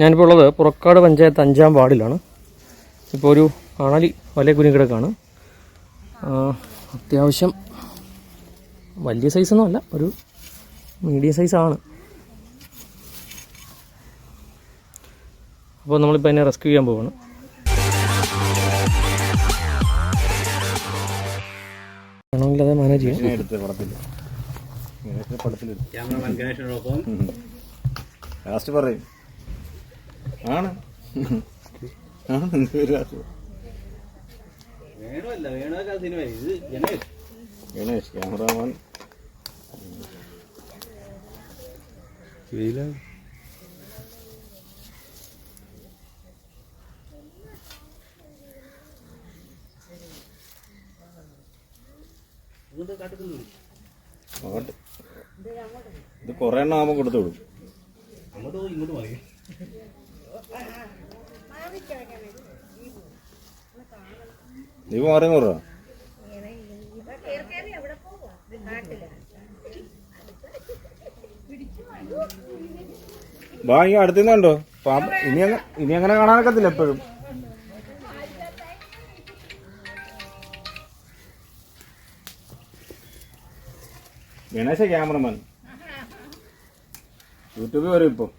ഞാനിപ്പോൾ ഉള്ളത് പുറക്കാട് പഞ്ചായത്ത് അഞ്ചാം വാർഡിലാണ്. ഇപ്പോൾ ഒരു അണലി വലിയ കുരുങ്ങിടക്കാണ് അത്യാവശ്യം വലിയ സൈസൊന്നും അല്ല ഒരു മീഡിയം സൈസാണ് അപ്പോൾ നമ്മളിപ്പോൾ അതിനെ റെസ്ക്യൂ ചെയ്യാൻ പോവാണ്. വേണമെങ്കിൽ അത് മാനേജ് ചെയ്യാം. ലാസ്റ്റ് പറയും. ആണ്. ആണ് എന്ത് ഒരു ലാസ്റ്റ് വേണമല്ല വേണമല്ല സിനിമ ഇത് ഗണേഷ്. ഗണേഷ് ക്യാമറാമാൻ. ഇത് കൊറേ എണ്ണം ആകുമ്പോ കൊടുത്തു വിടും. അങ്ങോട്ട് പോയി ഇങ്ങോട്ട് മതി നീ മാറി നൂറ് വാ ഈ അടുത്തുനിന്നുണ്ടോ പാമ്പ് ഇനി അങ്ങ ഇനി അങ്ങനെ കാണാനൊക്കത്തില്ല എപ്പോഴും. ഗണേശ ക്യാമറമാൻ. യൂട്യൂബിൽ വരും ഇപ്പം.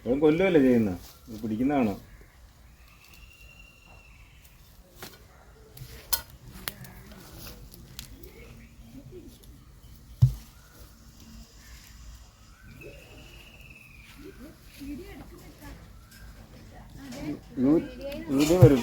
എപ്പോഴും കൊല്ലുമല്ലേ ചെയ്യുന്ന? പിടിക്കുന്നതാണോ? വീഡിയോ വരും.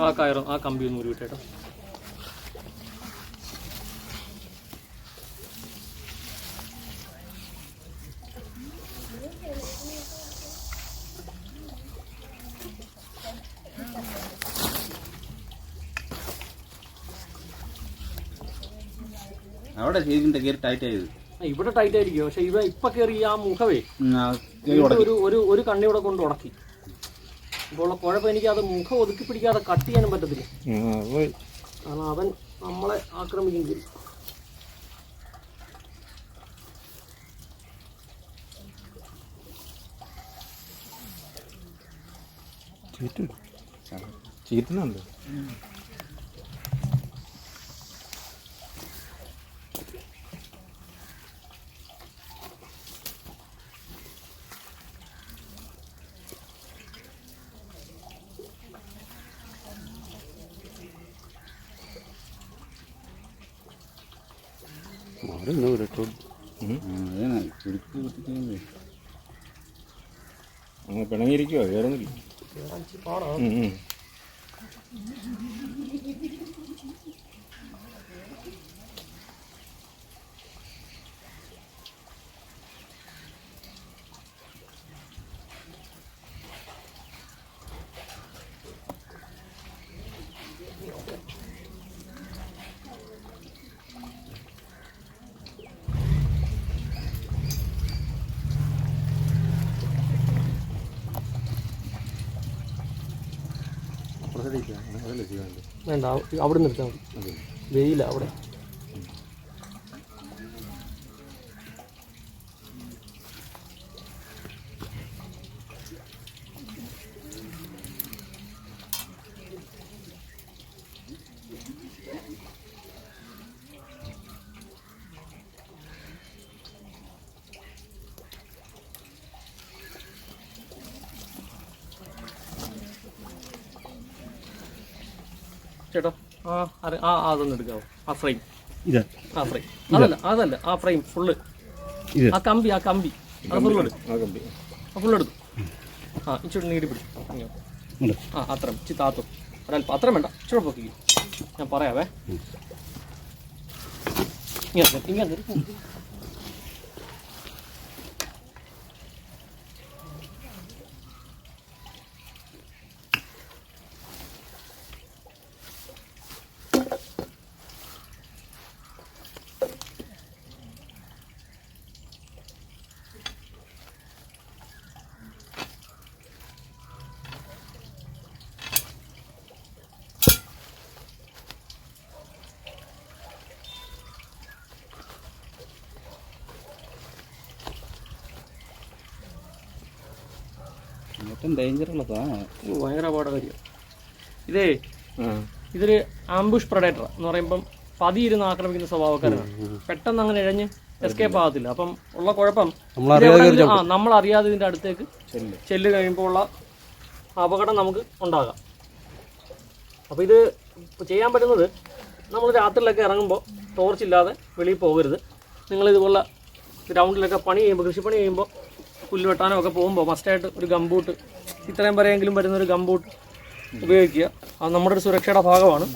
ആ കയറും ആ കമ്പി ഒന്ന് ഒരു വിട്ടേട്ടോ. അവിടെ ഇതിന്റെ കയറി ടൈറ്റ് ആയത് ഇവിടെ ടൈറ്റ് ആയിരിക്കും പക്ഷെ ഇവ ഇപ്പൊ കയറി ആ മുഖവേ. ഒരു ഒരു ഒരു കണ്ണി ഇവിടെ കൊണ്ട് ഉടക്കി. ഇപ്പോൾ ഉള്ള കുഴപ്പം എനിക്ക് അത് മുഖം ഒതുക്കി പിടിക്കാതെ കട്ട് ചെയ്യാനും പറ്റത്തില്ല. കാരണം അവൻ നമ്മളെ ആക്രമിക്കും ചെയ്യും ചീറ്റുന്നുണ്ട് അങ്ങ് പിണങ്ങിയിരിക്കുവോ വേറൊന്നുമില്ല വേണ്ട അവിടെ നിർത്താം എടുത്താൽ മതി. വെയില അവിടെ. ചേട്ടാ ആ ആ ആ, അതൊന്ന് എടുക്കാവോ? ആ ഫ്രെയിം ഇത്. ആ ഫ്രെയിം അതല്ല അതല്ല ആ ഫ്രെയിം ഫുള്ള് ഇത്. ആ കമ്പി ആ കമ്പി. അത് ഫുള്ള് എടുക്കും. ആ ആ ഫുള്ള് ആ ഇച്ചിരി നീടി പിടിക്കും ആ അത്രയും. ഇച്ചി താത്തും. ഒരല്പം. വേണ്ട. ഇച്ചിരി പൊക്കിക്കും ഞാൻ പറയാവേ. ഇങ്ങനെ. ഇങ്ങനെ. ഏറ്റവും ഡേഞ്ചർ സാധനമാണ് ഓ, ഭയങ്കര അപകട കാര്യം. ഇതേ ഇതൊരു ആംബുഷ് പ്രൊഡേറ്റർ എന്ന് പറയുമ്പം പതിയിരുന്ന് ആക്രമിക്കുന്ന സ്വഭാവക്കാരാണ് പെട്ടെന്ന് അങ്ങനെ ഇഴഞ്ഞ് എസ്കേപ്പ് ആകത്തില്ല. അപ്പം ഉള്ള കുഴപ്പം ആ നമ്മൾ അറിയാതെ ഇതിന്റെ അടുത്തേക്ക് ചെല്ല്. കഴിയുമ്പോൾ ഉള്ള അപകടം നമുക്ക് ഉണ്ടാകാം. അപ്പോൾ ഇത് ചെയ്യാൻ പറ്റുന്നത് നമ്മൾ രാത്രിയിലൊക്കെ ഇറങ്ങുമ്പോൾ ടോർച്ച് ഇല്ലാതെ വെളിയിൽ പോകരുത്. നിങ്ങൾ ഇതുപോലെ ഗ്രൗണ്ടിലൊക്കെ പണി ചെയ്യുമ്പോൾ കൃഷിപ്പണി ചെയ്യുമ്പോൾ പുല്ല് വെട്ടാനോ ഒക്കെ പോകുമ്പോൾ മസ്റ്റായിട്ട് ഒരു ഗംബൂട്ട് ഇത്രയും വരെയെങ്കിലും വരുന്ന ഒരു ഗംബൂട്ട് ഉപയോഗിക്കുക. അത് നമ്മുടെ ഒരു സുരക്ഷയുടെ ഭാഗമാണ്.